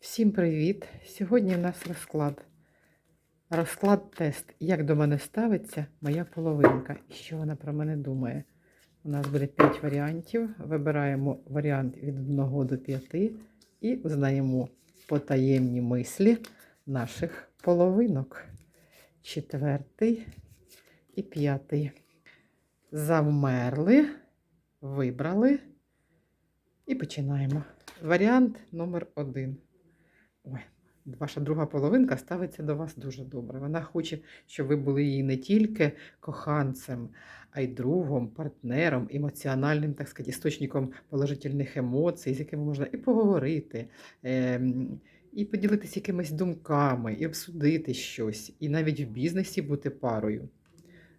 Всім привіт! Сьогодні в нас розклад. Розклад тест. Як до мене ставиться моя половинка і що вона про мене думає. У нас буде 5 варіантів. Вибираємо варіант від 1 до 5 і узнаємо потаємні мислі наших половинок. Четвертий і п'ятий. Завмерли, вибрали і починаємо. Варіант номер один. Ой, ваша друга половинка ставиться до вас дуже добре. Вона хоче, щоб ви були її не тільки коханцем, а й другом, партнером, емоціональним, так сказати, істочником положительних емоцій, з якими можна і поговорити, ем, і поділитися якимись думками, і обсудити щось, і навіть в бізнесі бути парою.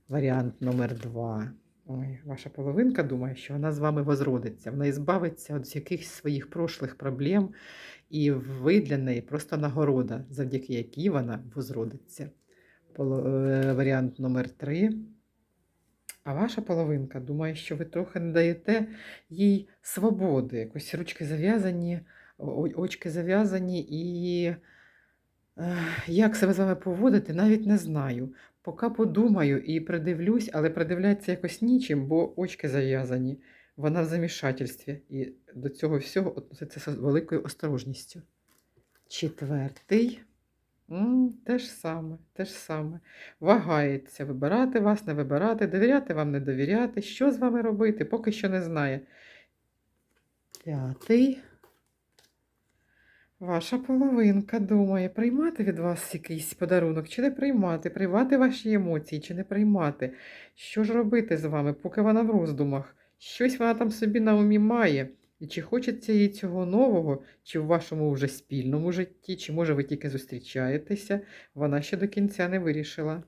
Варіант номер два. Ой, ваша половинка думає, що вона з вами возродиться, вона ізбавиться від якихось своїх прошлих проблем, і ви для неї просто нагорода, завдяки якій вона возродиться. Поло- е, Варіант номер три. А ваша половинка думає, що ви трохи не даєте їй свободи, якось ручки зав'язані, очки зав'язані, і як себе з вами поводити, навіть не знаю. Поки подумаю і придивлюсь, але придивляться якось нічим, бо очки зав'язані. Вона в замішательстві і до цього всього относиться з великою осторожністю. Четвертий. Те ж саме, те ж саме. Вагається вибирати вас, не вибирати, довіряти вам, не довіряти. Що з вами робити, поки що не знає. П'ятий. Ваша половинка думає, приймати від вас якийсь подарунок, чи не приймати, приймати ваші емоції, чи не приймати. Що ж робити з вами, поки вона в роздумах? Щось вона там собі на умі має. І чи хочеться їй цього нового, чи в вашому вже спільному житті, чи може ви тільки зустрічаєтеся, вона ще до кінця не вирішила.